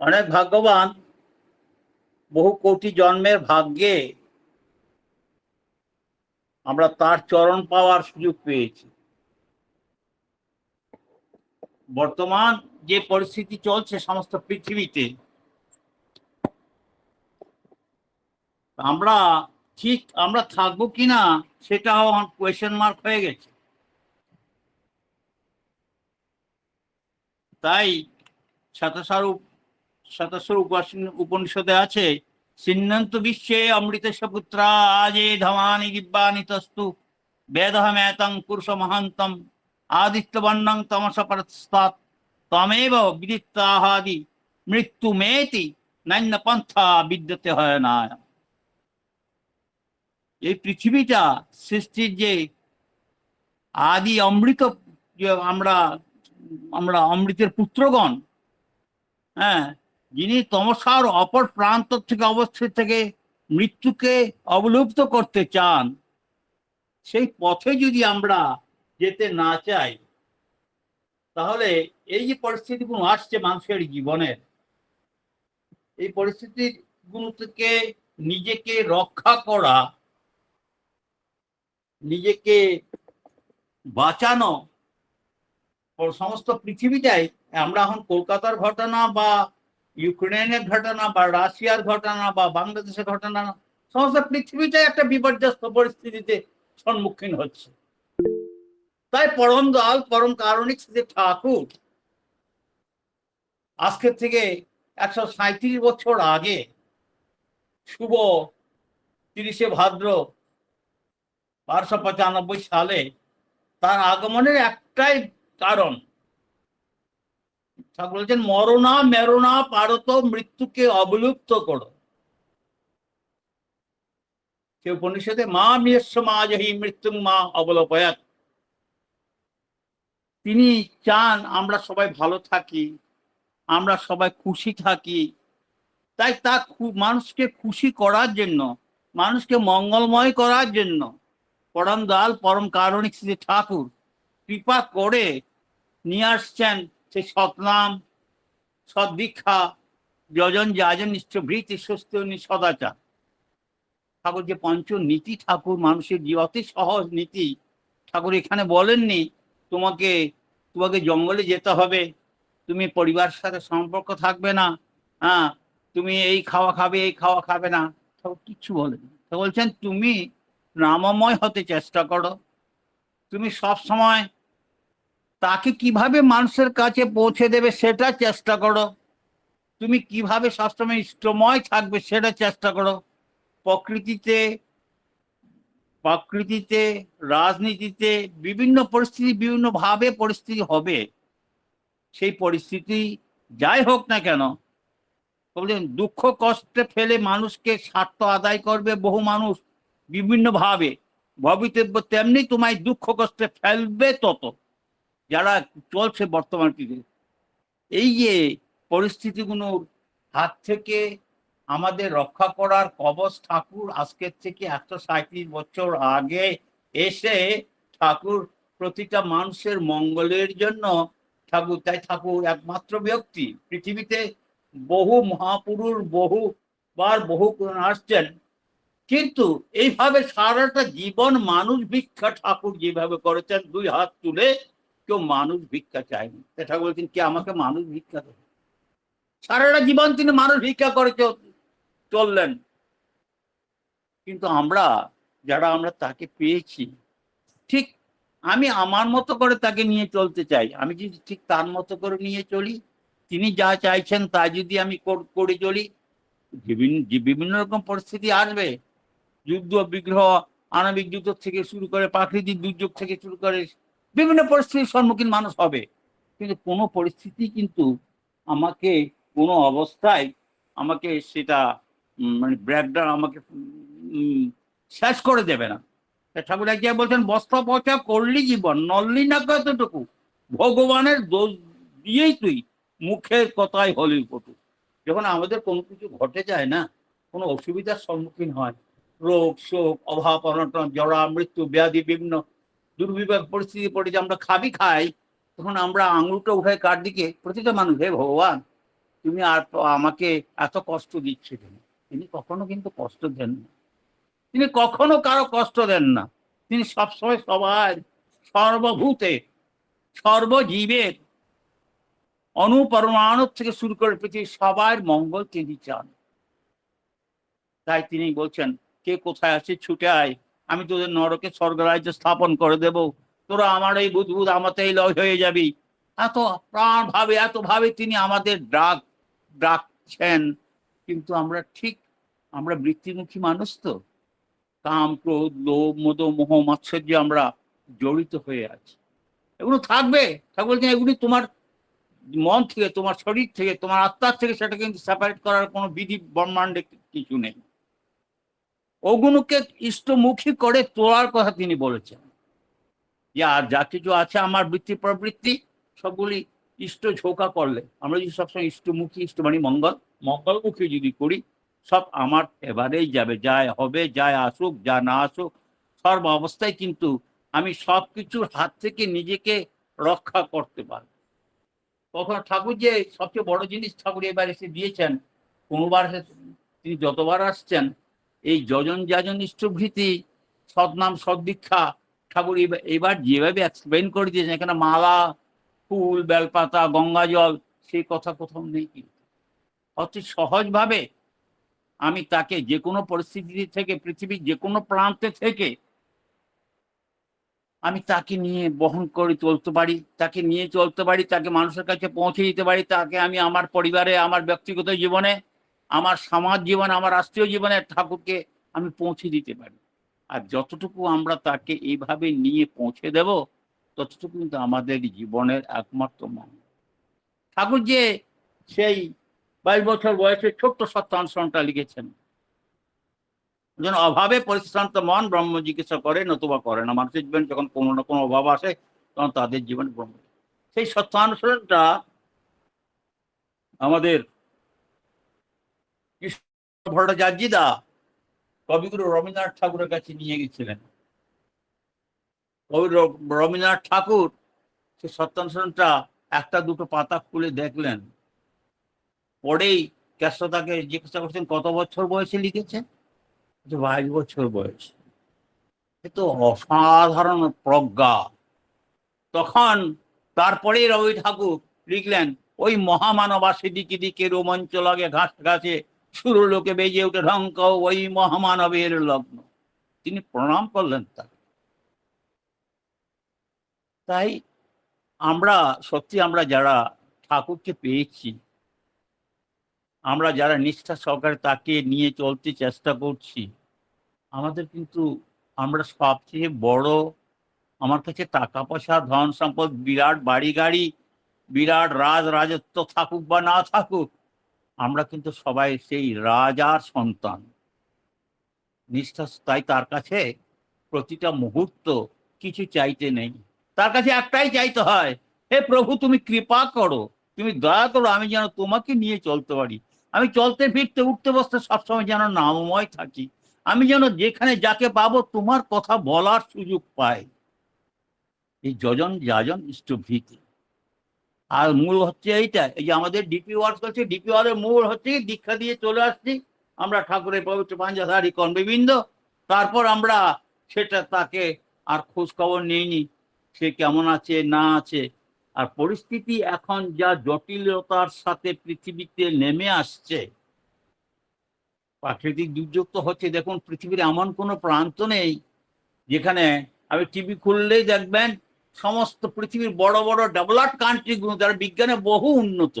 অনেক ভাগ্যবান। বহু কোটি জন্মের ভাগ্যে আমরা তার চরণ পাওয়ার সুযোগ পেয়েছি। বর্তমান যে পরিস্থিতি চলছে সমস্ত পৃথিবীতে, আমরা ঠিক আমরা থাকব কিনা সেটাও কোয়েশ্চেন মার্ক হয়ে গেছে। তাই শতস্বরূপ শতস্বরূপ উপনিষদে আছে, সিন্নন্ত বিশ্বে অমৃত পুত্রা আজে ধমানি দিব্যানি তস্তু, বেদহমেতং পুরুষ মহান্তম আদিত্যবর্ণং তমস পরস্তাৎ তমেব বিদিত্তাহাদি মৃত্যু মেতি নান্য পন্থা বিদ্যতে হয় না। এই পৃথিবীটা সৃষ্টির যে আদি অমৃত আমরা আমরা অমৃতের পুত্রগণ হ্যাঁ যিনি তমসার অপর প্রান্ত থেকে অবস্থিত থেকে মৃত্যুকে অবলুপ্ত করতে চান, সেই পথে যদি আমরা যেতে না চাই, তাহলে এই যে পরিস্থিতিগুলো আসছে মানুষের জীবনের এই পরিস্থিতিগুলো থেকে নিজেকে রক্ষা করা, নিজেকে বাঁচানো সমস্ত পৃথিবীটাই আমরা এখন কলকাতার ঘটনা বা ইউক্রেনের ঘটনা বা রাশিয়ার ঘটনা বা বাংলাদেশের ঘটনা, সমস্ত পৃথিবীটাই একটা বিপর্যস্ত পরিস্থিতিতে সম্মুখীন হচ্ছে। তাই পরম দয়াল, পরম কারণিক শ্রী ঠাকুর আজকের থেকে একশো সাঁত্রিশ বছর আগে শুভ তিরিশে ভাদ্র বারোশো পঁচানব্বই সালে তার আগমনের একটাই কারণ ঠাকুর বলছেন, মরণা মেরোনা পারত, মৃত্যুকে অবলুপ্ত করো। সে উপনিষদে, মা মিয়স্য, মা জহি, মৃত্যু মা অবলপয়াত। তিনি চান আমরা সবাই ভালো থাকি, আমরা সবাই খুশি থাকি। তাই তা মানুষকে খুশি করার জন্য, মানুষকে মঙ্গলময় করার জন্য, পরম দাল পরম কারণিক শ্রী ঠাকুর কৃপা করে নিয়ে আসছেন সেই সতনাম সদ্দীক্ষা, যজন যাজন নিষ্ঠ ভৃতি সুস্থ সদাচার। ঠাকুর যে পঞ্চ নীতি ঠাকুর, মানুষের যে অতি সহজ নীতি, ঠাকুর এখানে বলেননি, তোমাকে তোমাকে জঙ্গলে যেতে হবে, তুমি পরিবারের সাথে সম্পর্ক থাকবে না হ্যাঁ তুমি এই খাওয়া খাবে, এই খাওয়া খাবে না। ঠাকুর কিচ্ছু বলেন বলছেন, তুমি নামময় হতে চেষ্টা করো। তুমি সব সময় তাকে কীভাবে মানুষের কাছে পৌঁছে দেবে সেটা চেষ্টা করো। তুমি কীভাবে সবসময় ইষ্টময় থাকবে সেটা চেষ্টা করো। প্রকৃতিতে প্রকৃতিতে, রাজনীতিতে বিভিন্ন পরিস্থিতি বিভিন্ন ভাবে পরিস্থিতি হবে। সেই পরিস্থিতি যাই হোক না কেন দুঃখ, কষ্টে ফেলে মানুষকে স্বার্থ আদায় করবে বহু মানুষ বিভিন্ন ভাবে ভবিতব্য তেমনি তোমায় দুঃখ, কষ্টে ফেলবে তত। যারা চলছে বর্তমান পৃথিবী এই যে পরিস্থিতিগুলোর হাত থেকে আমাদের রক্ষা করার কবচ ঠাকুর আজকের থেকে একশো সাঁত্রিশ বছর আগে এসে ঠাকুর প্রতিটা মানুষের মঙ্গলের জন্য ঠাকুর, তাই ঠাকুর একমাত্র ব্যক্তি। পৃথিবীতে বহু মহাপুরুষ, বহু বার বহু আসছেন, কিন্তু এইভাবে সারাটা জীবন মানুষ ভিক্ষা ঠাকুর যেভাবে করেছেন, দুই হাত তুলে কেউ মানুষ ভিক্ষা চায়নি। ঠাকুর বলছেন, কি আমাকে মানুষ ভিক্ষা দেবে? সারাটা জীবন তিনি মানুষ ভিক্ষা করে চললেন। কিন্তু আমরা, যারা আমরা তাকে পেয়েছি, ঠিক আমি আমার মতো করে তাকে নিয়ে চলতে চাই। আমি যদি ঠিক তার মতো করে নিয়ে চলি, তিনি যা চাইছেন তা যদি আমি করে চলি, বিভিন্ন বিভিন্ন রকম পরিস্থিতি আসবে, যুদ্ধ, বিগ্রহ, আণবিক যুদ্ধ থেকে শুরু করে প্রাকৃতিক দুর্যোগ থেকে শুরু করে বিভিন্ন পরিস্থিতির সম্মুখীন মানুষ হবে। কিন্তু কোনো পরিস্থিতি কিন্তু আমাকে কোনো অবস্থায় আমাকে সেটা মানে ব্রেকডাউন আমাকে শেষ করে দেবে না। ঠাকুর এক জায়গায় বলছেন, বস্ত্র পচা করলি জীবন, নললি না কতটুকু ভগবানের দোষ দিয়েই তুই মুখের কথাই হলি কটু যখন আমাদের কোনো কিছু ঘটে যায় না, কোনো অসুবিধার সম্মুখীন হয়, রোগ শোক, অভাব অনটন জড়া মৃত্যু, ব্যাধি, বিভিন্ন দুর্বিপাক পরিস্থিতি পড়ে যে আমরা খাবি খাই, তখন আমরা আঙুলটা উঠাই কার দিকে? প্রতিটা মানুষ, হে ভগবান, তুমি আর আমাকে এত কষ্ট দিচ্ছ কেন? তিনি কখনো কিন্তু কষ্ট দেন না। তিনি কখনো কারও কষ্ট দেন না। তিনি সবসময় সবাই সর্বভূতে সর্বজীবের অনুপরমাণু থেকে শুরু করে পৃথিবীর সবার মঙ্গল তিনি চান। তাই তিনি বলছেন, কে কোথায় আছে ছুটে আয় আমি তোদের নরকে স্বর্গরাজ্য স্থাপন করে দেব। তোরা আমার এই বুধবুধ আমাতেই লয় হয়ে যাবি। এত প্রাণ ভাবে, এত ভাবে তিনি আমাদের ডাক, ডাকছেন। কিন্তু আমরা ঠিক, আমরা বৃত্তিমুখী মানুষ তো। কাম, ক্রোধ, লোভ, মদ, মোহ, মাৎসর্য আমরা জড়িত হয়ে আছি। এগুলো থাকবে। ঠাকুর এগুলি তোমার মন থেকে, তোমার শরীর থেকে, তোমার আত্মার থেকে সেটা কিন্তু সেপারেট করার কোনো বিধি, ব্রহ্মাণ্ডে কিছু নেই। ওগুলোকে ইষ্টমুখী করে তোলার কথা তিনি বলেছেন। যে আর যা কিছু আছে আমার বৃত্তি, প্রবৃত্তি, সবগুলি ইষ্ট ঝোঁকা করলে। আমরা যদি সবসময় ইষ্টমুখী, ইষ্টবাণী, মঙ্গল, মঙ্গলমুখী যদি করি, সব আমার এবারেই যাবে। যা হবে যা আসুক, যা না আসুক, সর্ব অবস্থায় কিন্তু আমি সব কিছুর হাত থেকে নিজেকে রক্ষা করতে পারব। কখনো ঠাকুর যে সবচেয়ে বড় জিনিস ঠাকুর এবার এসে দিয়েছেন কোনোবার তিনি যতবার আসছেন এই যজন যাজন ইষ্টভৃতি, সদনাম সদ্দীক্ষা, ঠাকুর এবার- যেভাবে এক্সপ্লেন করে দিয়েছেন, এখানে মালা, ফুল, বেলপাতা, গঙ্গা জল সেই কথা কোথাও নেই কিন্তু। অতি সহজভাবে আমি তাকে যে কোনো পরিস্থিতি থেকে, পৃথিবীর যে কোনো প্রান্তে থেকে আমি তাকে নিয়ে বহন করে চলতে পারি, তাকে নিয়ে চলতে পারি, তাকে মানুষের কাছে পৌঁছে দিতে পারি, তাকে আমি আমার পরিবারে, আমার ব্যক্তিগত জীবনে আমার সমাজ জীবনে, আমার রাষ্ট্রীয় জীবনে ঠাকুরকে আমি পৌঁছে দিতে পারি। আর যতটুকু আমরা তাকে এইভাবে নিয়ে পৌঁছে দেব, ততটুকু কিন্তু আমাদের জীবনের একমাত্র মন ঠাকুর যে সেই বাইশ বছর বয়সে ছোট্ট সত্যানুসরণটা লিখেছেন। যেন অভাবে পরিশ্রান্ত মন ব্রহ্ম জিজ্ঞাসা করে, নতুবা করে না। মানুষের জীবনে যখন কোনো না কোনো অভাব আসে, তখন তাদের জীবনে ব্রহ্ম সেই সত্যানুসরণটা আমাদের ভট্টাচার্যদা কবিগুরু রবীন্দ্রনাথ ঠাকুরের কাছে নিয়ে গেছিলেন। কবি রবীন্দ্রনাথ ঠাকুর সেই সত্যানুসরণটা একটা দুটো পাতা খুলে দেখলেন। পরেই কেষ্টতাকে জিজ্ঞাসা করছেন কত বছর বয়সে লিখেছেন? বাইশ বছর বয়স। এ তো অসাধারণ প্রজ্ঞা। তখন তারপরেই রবি ঠাকুর লিখলেন ওই মহামানবাসী দিকে দিকে রোমাঞ্চ লাগে ঘাস ঘাসে সুর লোকে বেজে উঠে ঢঙ্ক, ওই মহামানবের লগ্ন। তিনি প্রণাম করলেন তার তাই আমরা, সত্যি আমরা যারা ঠাকুরকে পেয়েছি, আমরা যারা নিষ্ঠা সহকারে তাকে নিয়ে চলতে চেষ্টা করছি, আমাদের কিন্তু আমরা সবচেয়ে বড়, আমার কাছে টাকা পয়সা ধন সম্পদ বিরাট বাড়ি গাড়ি বিরাট রাজ, রাজত্ব থাকুক বা না থাকুক আমরা কিন্তু সবাই সেই রাজার সন্তান। নিষ্ঠা তাই তার কাছে প্রতিটা মুহূর্ত কিছু চাইতে নেই। তার কাছে একটাই চাইতে হয়, হে প্রভু, তুমি কৃপা করো, তুমি দয়া করো, আমি যেন তোমাকে নিয়ে চলতে পারি। আমি চলতে, ফিরতে, উঠতে, বসতে সবসময় যেন নামময় থাকি। আমি যেন যেখানে যাকে পাবো, তোমার কথা বলার সুযোগ পাই। এই যজন যাজন ইষ্টভীতি আর মূল হচ্ছে এইটা, এই যে আমাদের ডিপি ওয়ার্ক করছে ডিপি ওয়ার্কের মূল হচ্ছে দীক্ষা দিয়ে চলে আসছি। আমরা ঠাকুরের পবিত্র পাঞ্জাধারী কর্মবৃন্দ, তারপর আমরা সেটা তাকে আর খোঁজ খবর নিইনি, সে কেমন আছে, না আছে। আর পরিস্থিতি এখন যা জটিলতার সাথে পৃথিবীতে নেমে আসছে, প্রাকৃতিক দুর্যোগ তো হচ্ছে, দেখুন, পৃথিবীর এমন কোনো প্রান্ত নেই যেখানে, আমি টিভি খুললেই দেখবেন সমস্ত পৃথিবীর বড় বড় ডেভেলপ কান্ট্রিগুলো তারা বিজ্ঞানে বহু উন্নত।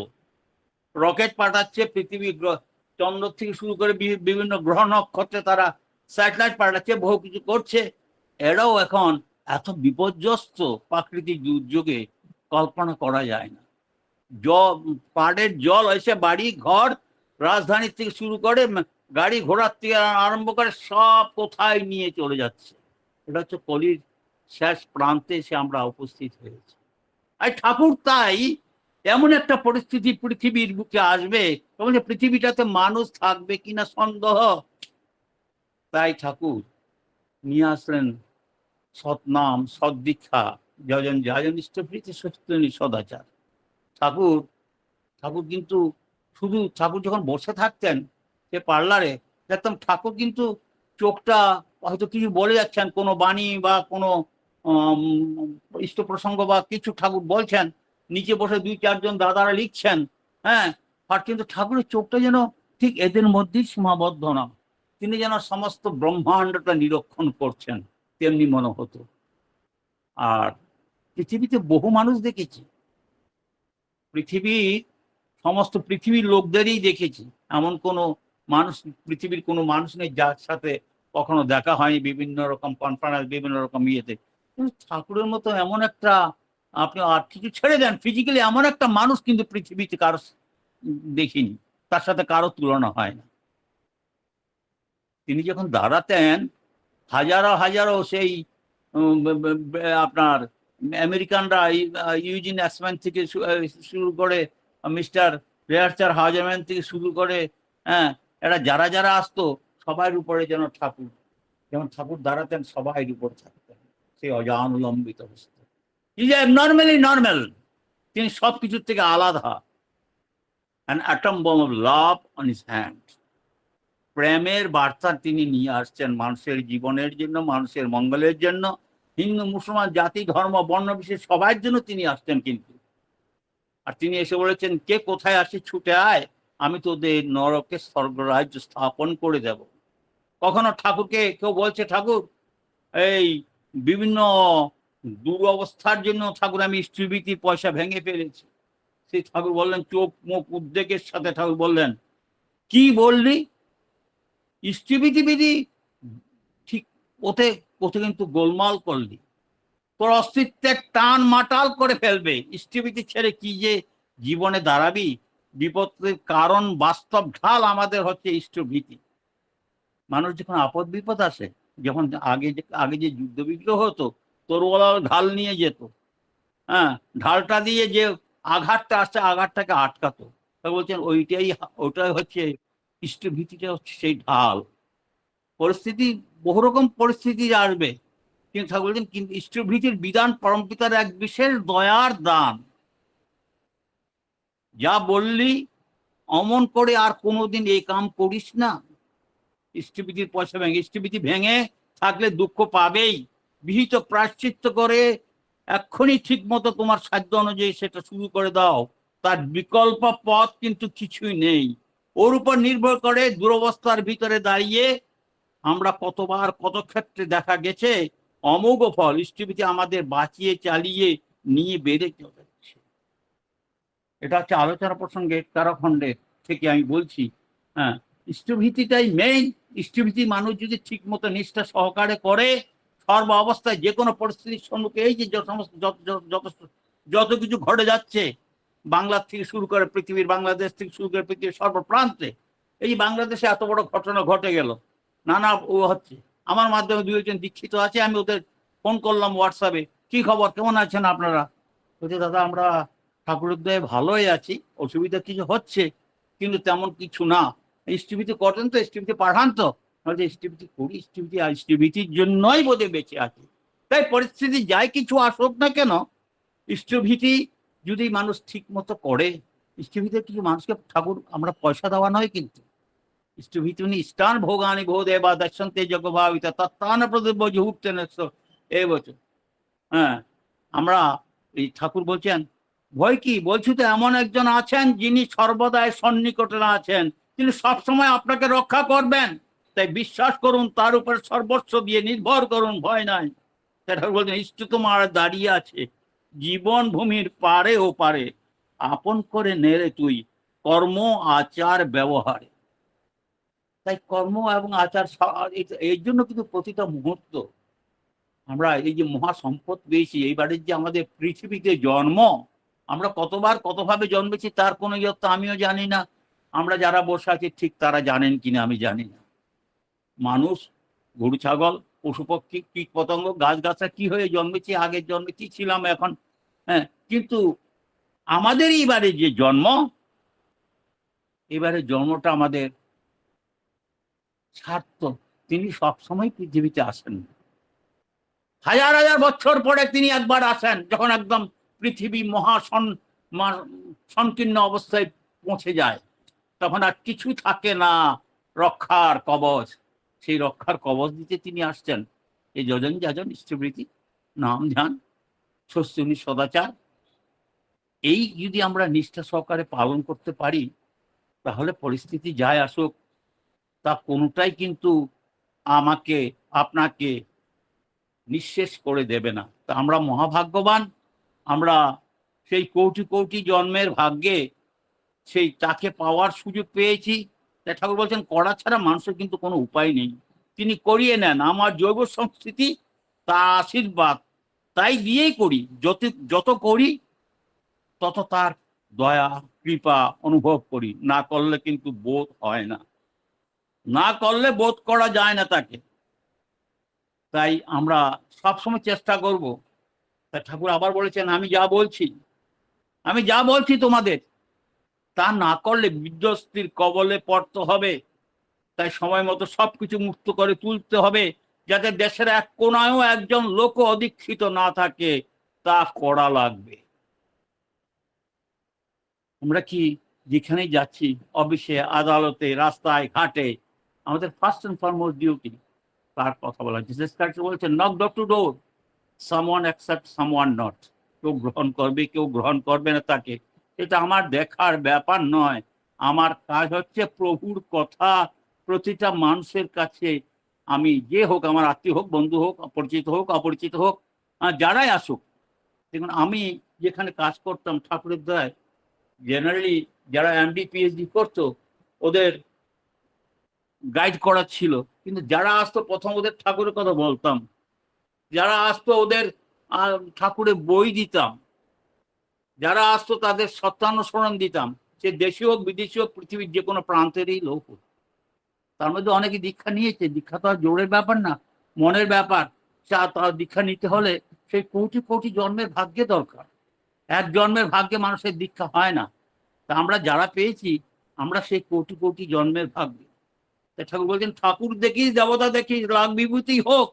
রকেট পাঠাচ্ছে, পৃথিবী গ্রহ, চন্দ্র থেকে শুরু করে বিভিন্ন গ্রহ নক্ষত্রে তারা স্যাটেলাইট পাঠাচ্ছে, বহু কিছু করছে। এরাও এখন এত বিপর্যস্ত প্রাকৃতিক দুর্যোগে কল্পনা করা যায় না। জল পাড়ের জল এসে বাড়ি, ঘর, রাজধানী থেকে শুরু করে গাড়ি ঘোড়ার থেকে আরম্ভ করে সব কোথায় নিয়ে চলে যাচ্ছে। এটা হচ্ছে কলির শেষ প্রান্তে এসে আমরা উপস্থিত হয়েছি। আর ঠাকুর তাই এমন একটা পরিস্থিতি পৃথিবীর বুকে আসবে তখন পৃথিবীটাতে মানুষ থাকবে কিনা সন্দেহ? তাই ঠাকুর নিয়ে আসলেন সৎনাম, সদ্দীক্ষা, যজন যাজন ইষ্টপ্রীতি সত্যনি সদাচার। ঠাকুর ঠাকুর কিন্তু শুধু ঠাকুর যখন বসে থাকতেন সে পার্লারে, দেখতাম ঠাকুর কিন্তু চোখটা হয়তো কিছু বলে যাচ্ছেন, কোনো বাণী বা কোনো ইষ্ট প্রসঙ্গ বা কিছু ঠাকুর বলছেন, নিচে বসে দুই চারজন দাদারা লিখছেন হ্যাঁ আর কিন্তু ঠাকুরের চোখটা যেন ঠিক এদের মধ্যেই সীমাবদ্ধ না। তিনি যেন সমস্ত ব্রহ্মাণ্ডটা নিরীক্ষণ করছেন, তেমনি মনে হতো আর পৃথিবীতে বহু মানুষ দেখেছি। পৃথিবী, সমস্ত পৃথিবীর লোকদেরই দেখেছি। এমন কোনো মানুষ, পৃথিবীর কোনো মানুষ নেই যার সাথে কখনো দেখা হয়নি বিভিন্ন রকম কনফারেন্স বিভিন্ন রকম ইয়েতে। ঠাকুরের মতো এমন একটা, আপনি আর ছেড়ে দেন ফিজিক্যালি এমন একটা মানুষ কিন্তু পৃথিবীতে কারও দেখিনি। তার সাথে কারও তুলনা হয় না। তিনি যখন দাঁড়াতেন, হাজারো হাজারো সেই আপনার আমেরিকানরা ইউজিন অ্যাসম্যান থেকে শুরু করে, মিস্টার রেয়ারচার হাজারম্যান থেকে শুরু করে হ্যাঁ এরা যারা যারা আসতো সবার উপরে যেন ঠাকুর, যেমন ঠাকুর দাঁড়াতেন সবাই উপর থাকতেন সেই অজানুলম্বিত অবস্থা ইজ নর্মালি নর্মাল তিনি সব কিছুর থেকে আলাদা। An atom bomb of love on his hand প্রেমের বার্তা তিনি নিয়ে আসছেন মানুষের জীবনের জন্য, মানুষের মঙ্গলের জন্য। হিন্দু, মুসলমান, জাতি, ধর্ম, বর্ণ বিশেষ সবার জন্য তিনি আসছেন কিন্তু। আর তিনি এসে বলেছেন, কে কোথায় আসে ছুটে আয়। আমি তোদের নরকে স্বর্গরাজ্য স্থাপন করে দেব। কখনো ঠাকুরকে কেউ বলছে, ঠাকুর, এই বিভিন্ন দুরবস্থার জন্য ঠাকুর আমি স্ত্রীবৃতি পয়সা ভেঙে ফেলেছি। সেই ঠাকুর বললেন, চোখ মুখ উদ্বেগের সাথে ঠাকুর বললেন, কি বললি? স্ত্রীবৃতি বিধি ঠিক ওতে ওতে কিন্তু গোলমাল করলি। তোর অস্তিত্বের টান মাটাল করে ফেলবে। স্ত্রীবৃতি ছেড়ে কি যে জীবনে দাঁড়াবি? বিপদের কারণ বাস্তব ঢাল আমাদের হচ্ছে ইষ্টভীতি মানুষ যখন আপদ বিপদ আসে যখন আগে আগে যে যুদ্ধ বিগ্রহ হতো তরোয়ালা ঢাল নিয়ে যেত। হ্যাঁ ঢালটা দিয়ে যে আঘাতটা আসছে, আঘাতটাকে আটকাতো। তা বলছেন, ওইটাই, ওটাই হচ্ছে ইষ্টভীতিটা হচ্ছে সেই ঢাল। পরিস্থিতি, বহু রকম পরিস্থিতি আসবে। কিন্তু ঠাকুর বলছেন, কিন্তু ইষ্টভীতির বিধান পরমপিতার এক বিশেষ দয়ার দান। যা বললি, অমন করে আর কোনোদিন এই কাম করিস না। ইষ্টভীতির পয়সা ভেঙে ইষ্টভীতি ভেঙে থাকলে দুঃখ পাবেই। বিহিত প্রায়শ্চিত্ত করে এক্ষুনি ঠিক মতো তোমার সাধ্য অনুযায়ী সেটা শুরু করে দাও। তার বিকল্প পথ কিন্তু কিছুই নেই। ওর উপর নির্ভর করে দুরবস্থার ভিতরে দাঁড়িয়ে আমরা কতবার কত ক্ষেত্রে দেখা গেছে, অমোঘ ফল ইষ্টভীতি আমাদের বাঁচিয়ে, চালিয়ে নিয়ে বেড়ে চলেছে। এটা হচ্ছে আলোচনা প্রসঙ্গে কারাখণ্ডের থেকে আমি বলছি। হ্যাঁ ইষ্টভীতিটাই মেইন ইষ্টভীতি মানুষ যদি ঠিক মতো নিষ্ঠা সহকারে করে, সর্ব অবস্থায় যে কোনো পরিস্থিতির সম্মুখে এই যে সমস্ত, যত, যত- কিছু ঘটে যাচ্ছে বাংলার থেকে শুরু করে পৃথিবীর বাংলাদেশ থেকে শুরু করে পৃথিবীর সর্বপ্রান্তে, এই বাংলাদেশে এত বড় ঘটনা ঘটে গেল, নানা ও হচ্ছে। আমার মাধ্যমে দুই একজন দীক্ষিত আছে, আমি ওদের ফোন করলাম হোয়াটসঅ্যাপে, কি খবর, কেমন আছেন আপনারা? বলছে, দাদা, আমরা ঠাকুরের দয়ে ভালোই আছি, অসুবিধা কিছু হচ্ছে, কিন্তু তেমন কিছু না। স্টিভিতে করেন তো স্টিভিতে পাঠান তো। বলছে স্টিভিটি করি স্টিভিটি আর স্টিভিটির জন্যই বোধে বেঁচে আছে। তাই পরিস্থিতি যাই কিছু আসুক না কেন ইষ্টভীতি যদি মানুষ ঠিক মতো করে ইষ্টভীতে কিছু মানুষকে ঠাকুর, আমরা পয়সা দেওয়া নয় কিন্তু। ইষ্টভীতুনি স্থান ভোগানি ভো দেবা দর্শনতে জগভাবিত তত্তান প্রদেব হুটতে এই বছর। হ্যাঁ আমরা এই ঠাকুর বলছেন, ভয় কি? বলছি তো এমন একজন আছেন যিনি সর্বদাই সন্নিকটে আছেন। তিনি সবসময় আপনাকে রক্ষা করবেন। তাই বিশ্বাস করুন, তার উপর সর্বস্ব দিয়ে নির্ভর করুন, ভয় নাই। ঠাকুর বলছেন, ইষ্ট তোমার দাঁড়িয়ে আছে। জীবন ভূমির পারে ও পারে, আপন করে নেড়ে তুই। কর্ম, আচার, ব্যবহারে। তাই কর্ম এবং আচার এই- জন্য কিন্তু প্রতিটা মুহূর্ত। আমরা এই যে মহা সম্পদ পেয়েছি, এইবারের যে আমাদের পৃথিবীতে জন্ম, আমরা কতবার কতভাবে জন্মেছি তার কোনো ইয়ত্ত আমিও জানি না। আমরা যারা বসে আছি, ঠিক তারা জানেন কিনা আমি জানি না। মানুষ, গরু, ছাগল, পশু, পক্ষী, কীট পতঙ্গ, গাছ গাছা কি হয়ে জন্মেছি আগের জন্মে কি ছিলাম, এখন হ্যাঁ কিন্তু আমাদের এবারে যে জন্ম, এবারে জন্মটা আমাদের সার্থক তিনি সবসময় পৃথিবীতে আসেন। হাজার হাজার বছর পরে তিনি একবার আসেন, যখন একদম পৃথিবী মহা সন মা- সংকীর্ণ অবস্থায় পৌঁছে যায়। তখন আর কিছু থাকে না। রক্ষার কবচ। সেই রক্ষার কবচ দিতে তিনি আসছেন। এই যজন যাজন ইষ্টবৃতি নাম ধ্যান শস্যনি সদাচার। এই যদি আমরা নিষ্ঠা সহকারে পালন করতে পারি, তাহলে পরিস্থিতি যায় আসুক, তা কোনোটাই কিন্তু আমাকে, আপনাকে নিঃশেষ করে দেবে না। তা আমরা মহাভাগ্যবান, আমরা সেই কোটি কোটি জন্মের ভাগ্যে সেই তাকে পাওয়ার সুযোগ পেয়েছি। তাই ঠাকুর বলছেন, করা ছাড়া মানুষের কিন্তু কোনো উপায় নেই। তিনি করিয়ে নেন। আমার জৈব সংস্কৃতি, তা আশীর্বাদ। তাই দিয়েই করি। যত যত করি, তত তার দয়া, কৃপা অনুভব করি। না করলে কিন্তু বোধ হয় না। না করলে বোধ করা যায় না তাকে। তাই আমরা সবসময় চেষ্টা করব। তা ঠাকুর আবার বলেছেন, আমি যা বলছি, আমি যা বলছি তোমাদের তা না করলে বিধ্বস্তির কবলে পড়তে হবে। তাই সময় মতো সবকিছু মুক্ত করে তুলতে হবে, যাতে দেশের এক কোনায়ও একজন লোক অদীক্ষিত না থাকে, তা করা লাগবে। আমরা কি যেখানেই যাচ্ছি, অফিসে, আদালতে, রাস্তায়, ঘাটে, আমাদের ফার্স্ট অ্যান্ড ফরমোস্ট ডিউটি তার কথা বলা জিসাস ক্রাইস্ট বলছেন knock door to door someone accept someone not কেউ গ্রহণ করবে, কেউ গ্রহণ করবে না তাকে। এটা আমার দেখার ব্যাপার নয়। আমার কাজ হচ্ছে প্রভুর কথা প্রতিটা মানুষের কাছে। আমি যে হোক, আমার আত্মীয় হোক, বন্ধু হোক, পরিচিত হোক, অপরিচিত হোক যারাই আসুক। দেখুন, আমি যেখানে কাজ করতাম ঠাকুরের দয়ায় জেনারেলি যারা এমডি পিএইচডি করতো, ওদের গাইড করা ছিল। কিন্তু যারা আসতো, প্রথম ওদের ঠাকুরের কথা বলতাম। যারা আসতো, ওদের ঠাকুরের বই দিতাম। যারা আসতো তাদের সত্যানুসরণ দিতাম সে দেশি হোক, বিদেশি হোক, পৃথিবীর যে কোনো প্রান্তেরই লোক হোক। তার মধ্যে অনেকে দীক্ষা নিয়েছে। দীক্ষা তো আর জোরের ব্যাপার না, মনের ব্যাপার। চা তার দীক্ষা নিতে হলে সেই কোটি কোটি জন্মের ভাগ্যে দরকার। এক জন্মের ভাগ্যে মানুষের দীক্ষা হয় না। তা আমরা যারা পেয়েছি, আমরা সেই কোটি কোটি জন্মের ভাগ্যে। তা ঠাকুর বলছেন, ঠাকুর দেখিস, দেবতা দেখিস, রাগ বিভূতি হোক,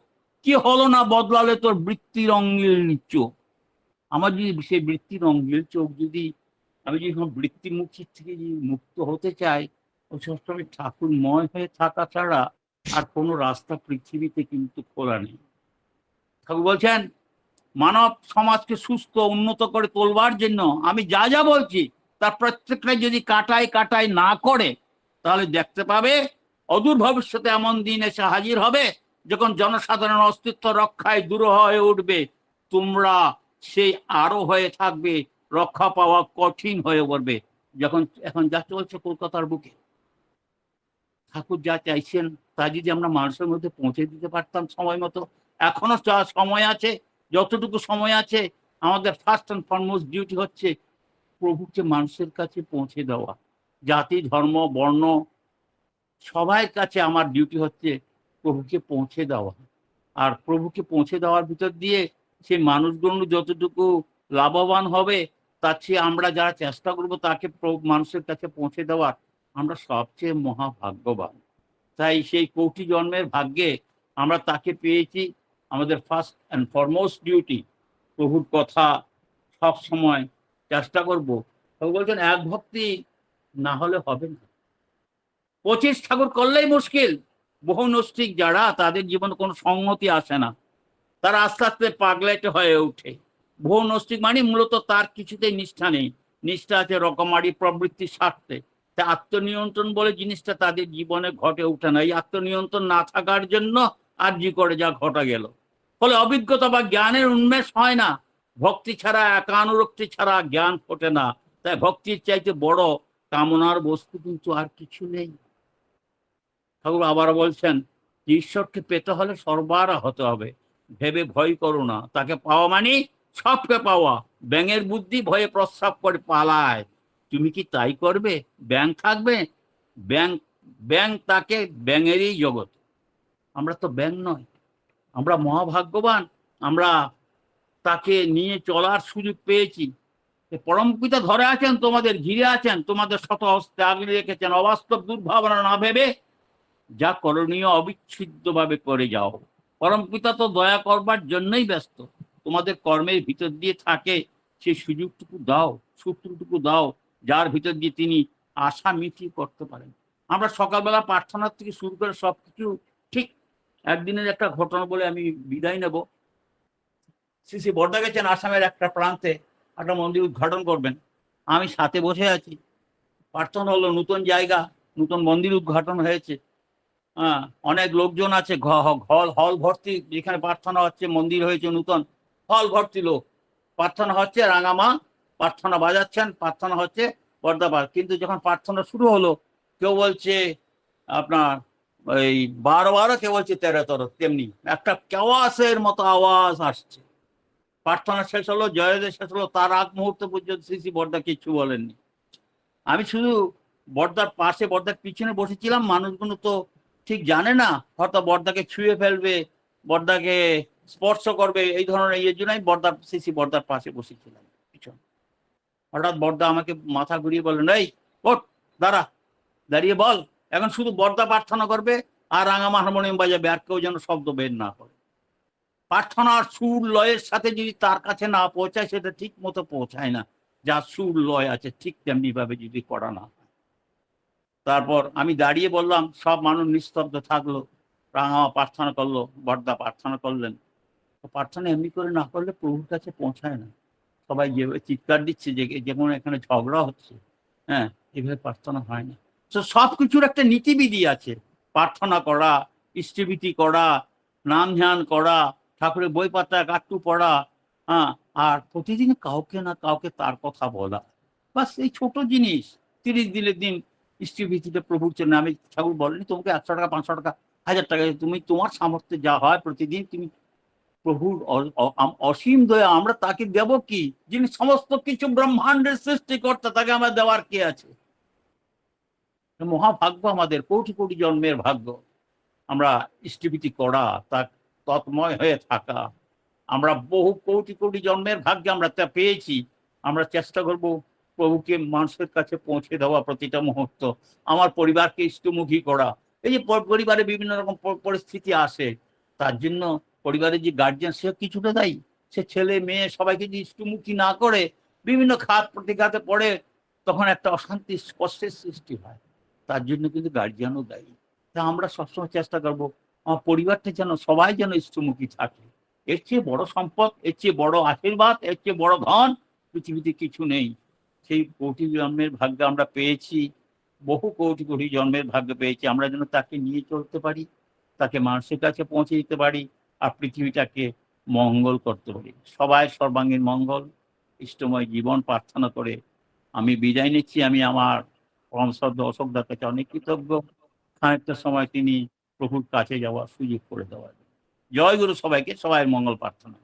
কি হলো না বদলালে তোর বৃত্তির অঙ্গিল চোখ? আমার যদি সেই বৃত্তির অঙ্গিল চোখ যদি আমি যখন বৃত্তিমুখী থেকে যদি মুক্ত হতে চাই ওই সবসময় ঠাকুরময় হয়ে থাকা ছাড়া আর কোনো রাস্তা পৃথিবীতে কিন্তু খোলা নেই। ঠাকুর বলছেন, মানব সমাজকে সুস্থ, উন্নত করে তোলবার জন্য আমি যা যা বলছি, তার প্রত্যেকটাই যদি কাটায় কাটায় না করে, তাহলে দেখতে পাবে অদূর ভবিষ্যতে এমন দিন এসে হাজির হবে যখন জনসাধারণ অস্তিত্ব রক্ষায় দূর হয়ে উঠবে। তোমরা সেই আরও হয়ে থাকবে, রক্ষা পাওয়া কঠিন হয়ে পড়বে। যখন, এখন যা চলছে কলকাতার বুকে। ঠাকুর যা চাইছেন, তা যদি আমরা মানুষের মধ্যে পৌঁছে দিতে পারতাম সময় মতো, এখনও সময় আছে, যতটুকু সময় আছে, আমাদের ফার্স্ট অ্যান্ড ফরমোস্ট ডিউটি হচ্ছে প্রভুকে মানুষের কাছে পৌঁছে দেওয়া। জাতি, ধর্ম, বর্ণ সবার কাছে আমার ডিউটি হচ্ছে প্রভুকে পৌঁছে দেওয়া। আর প্রভুকে পৌঁছে দেওয়ার ভিতর দিয়ে সেই মানুষগুলো যতটুকু লাভবান হবে, তার চেয়ে আমরা যারা চেষ্টা করব তাকে মানুষের কাছে পৌঁছে দেওয়ার, আমরা সবচেয়ে মহাভাগ্যবান। তাই সেই কোটি জন্মের ভাগ্যে আমরা তাকে পেয়েছি, আমাদের ফার্স্ট অ্যান্ড ফরমোস্ট ডিউটি প্রভুর কথা সব সময় চেষ্টা করব। তবে বলছেন, এক ভক্তি না হলে হবে না। পঁচিশ ঠাকুর করলেই মুশকিল। বহু নস্তিক যারা, তাদের জীবনে কোনো সংহতি আসে না। তারা আস্তে আস্তে পাগলাইটে হয়ে ওঠে। বহু নস্তিক মানে মূলত তার কিছুতেই নিষ্ঠা নেই। নিষ্ঠা আছে রকমারি প্রবৃত্তি স্বার্থে। তা আত্মনিয়ন্ত্রণ বলে জিনিসটা তাদের জীবনে ঘটে ওঠে না। এই আত্মনিয়ন্ত্রণ না থাকার জন্য আর জি করে যা ঘটা গেল। ফলে অভিজ্ঞতা বা জ্ঞানের উন্মেষ হয় না। ভক্তি ছাড়া, একানুরক্তি ছাড়া জ্ঞান ফোটে না। তাই ভক্তির চাইতে বড় কামনার বস্তু কিন্তু আর কিছু নেই। ঠাকুর আবার বলছেন ঈশ্বরকে পেতে হলে সর্বারা হতে হবে। ভেবে ভয় করো না। তাকে পাওয়া মানে সবকে পাওয়া। ব্যাঙের বুদ্ধি ভয়ে প্রস্রাব করে পালায়। তুমি কি তাই করবে? ব্যাং থাকবে? ব্যাং ব্যাং তাকে ব্যাঙেরই জগৎ। আমরা তো ব্যাং নয়। আমরা মহাভাগ্যবান। আমরা তাকে নিয়ে চলার সুযোগ পেয়েছি। পরম পিতা ধরে আছেন, তোমাদের ঘিরে আছেন, তোমাদের শত হস্তে আগলে রেখেছেন। অবাস্তব দুর্ভাবনা না ভেবে যা করণীয় অবিচ্ছেদ্যভাবে করে যাও। পরম পিতা তো দয়া করবার জন্যই ব্যস্ত। তোমাদের কর্মের ভিতর দিয়ে থাকে সেই সুযোগটুকু দাও সূত্রটুকু দাও, যার ভিতর দিয়ে তিনি আশা মিটিয়ে করতে পারেন। আমরা সকালবেলা প্রার্থনার থেকে শুরু করে সবকিছু ঠিক একদিনের একটা ঘটনা বলে আমি বিদায় নেব। শ্রী শ্রী বর্দা গেছেন আসামের একটা প্রান্তে একটা মন্দির উদ্ঘাটন করবেন। আমি সাথে বসে আছি। প্রার্থনা হলো, নতুন জায়গা, নতুন মন্দির উদ্ঘাটন হয়েছে। হ্যাঁ অনেক লোকজন আছে হল হল ভর্তি, যেখানে প্রার্থনা হচ্ছে, মন্দির হয়েছে নূতন, হল ভর্তি লোক। প্রার্থনা হচ্ছে, রাঙামা, প্রার্থনা বাজাচ্ছেন, প্রার্থনা হচ্ছে পর্দাবাদ কিন্তু যখন প্রার্থনা শুরু হলো, কেউ বলছে, আপনার ওই বারো বারো, কেউ বলছে তেরো তেরো, তেমনি। একটা কেওয়াসের মতো আওয়াজ আসছে। প্রার্থনা শেষ হলো জয়দের শেষ হলো, তার আগ মুহূর্ত পর্যন্ত শ্রী শ্রী বর্দা কিচ্ছু বলেননি। আমি শুধু বর্দার পাশে বর্দার পিছনে বসেছিলাম, মানুষগুলো তো ঠিক জানে না, হয়তো বর্দাকে ছুঁয়ে ফেলবে, বর্দাকে স্পর্শ করবে, এই ধরনের ইয়ের জন্য আমি বর্দার সিসি বর্দার পাশে বসেছিলাম পিছনে। হঠাৎ বর্দা আমাকে মাথা ঘুরিয়ে বললেন, এই, ওঠ, দাঁড়া, দাঁড়িয়ে বল। এখন শুধু বর্দা প্রার্থনা করবে, আর রাঙামা হারমোনিয়াম বাজাবে, আর কেউ যেন শব্দ বের না করে। প্রার্থনার সুর লয়ের সাথে যদি তার কাছে না পৌঁছায়, সেটা ঠিক মতো পৌঁছায় না। যা সুর লয় আছে, ঠিক তেমনি ভাবে যদি করা না হয়। তারপর আমি দাঁড়িয়ে বললাম, সব মানুষ নিস্তব্ধ থাকল। রাঙামা প্রার্থনা করল, বর্দা প্রার্থনা করলেন। প্রার্থনা এমনি করে না করলে প্রভুর কাছে পৌঁছায় না। সবাই যেভাবে চিৎকার দিচ্ছে যে যেমন এখানে ঝগড়া হচ্ছে হ্যাঁ এভাবে প্রার্থনা হয় না। তো সব কিছুর একটা নীতিবিধি আছে। প্রার্থনা করা ইষ্টভীতি করা, নাম ধ্যান করা, ঠাকুরের বই পাতা, কাট্টু পড়া হ্যাঁ আর প্রতিদিন কাউকে না কাউকে তার কথা বলা। বাস এই ছোট জিনিস, তিরিশ দিনের দিন ইষ্টভীতিতে প্রভুর জন্য। আমি ঠাকুর বলেনি, তোমাকে একশো টাকা, পাঁচশো টাকা, হাজার টাকা তুমি তোমার সামর্থ্যে যা হয় প্রতিদিন তুমি প্রভুর অসীম দয়া, আমরা তাকে দেব কি? যিনি সমস্ত কিছু ব্রহ্মাণ্ডের সৃষ্টিকর্তা, তাকে আমরা দেওয়ার কে আছে? মহাভাগ্য আমাদের, কোটি কোটি জন্মের ভাগ্য। আমরা ইষ্টভীতি করা তার তৎময় হয়ে থাকা। আমরা বহু কোটি কোটি জন্মের ভাগ্যে আমরা তা পেয়েছি। আমরা চেষ্টা করব প্রভুকে মানুষের কাছে পৌঁছে দেওয়া প্রতিটা মুহূর্ত। আমার পরিবারকে ইষ্টমুখী করা। এই যে পরিবারে বিভিন্ন রকম পরিস্থিতি আসে, তার জন্য পরিবারের যে গার্জিয়ান সে কিছুটা দায়ী। সে ছেলে, মেয়ে সবাইকে যে ইষ্টমুখী না করে, বিভিন্ন খাত প্রতিঘাতে পড়ে, তখন একটা অশান্তি, কষ্টের সৃষ্টি হয়। তার জন্য কিন্তু গার্জিয়ানও দায়ী। তা আমরা সবসময় চেষ্টা করব, আমার পরিবারটা যেন সবাই যেন ইষ্টমুখী থাকে। এর চেয়ে বড় সম্পদ, এর চেয়ে বড় আশীর্বাদ, এর চেয়ে বড় ধন পৃথিবীতে কিছু নেই। সেই কোটি জন্মের ভাগ্য আমরা পেয়েছি, বহু কোটি কোটি জন্মের ভাগ্য পেয়েছি, আমরা যেন তাকে নিয়ে চলতে পারি, তাকে মানুষের কাছে পৌঁছে দিতে পারি, আর পৃথিবীটাকে মঙ্গল করতে পারি। সবাই সর্বাঙ্গীন মঙ্গল, ইষ্টময় জীবন প্রার্থনা করে আমি বিদায় নিচ্ছি। আমি আমার পরম শ্রদ্ধ অশোক দার কাছে অনেক কৃতজ্ঞ। খানিকটা সময় তিনি প্রভুর কাছে যাওয়ার সুযোগ করে দেওয়ার জয় গুরু সবাইকে, সবাই মঙ্গল প্রার্থনা।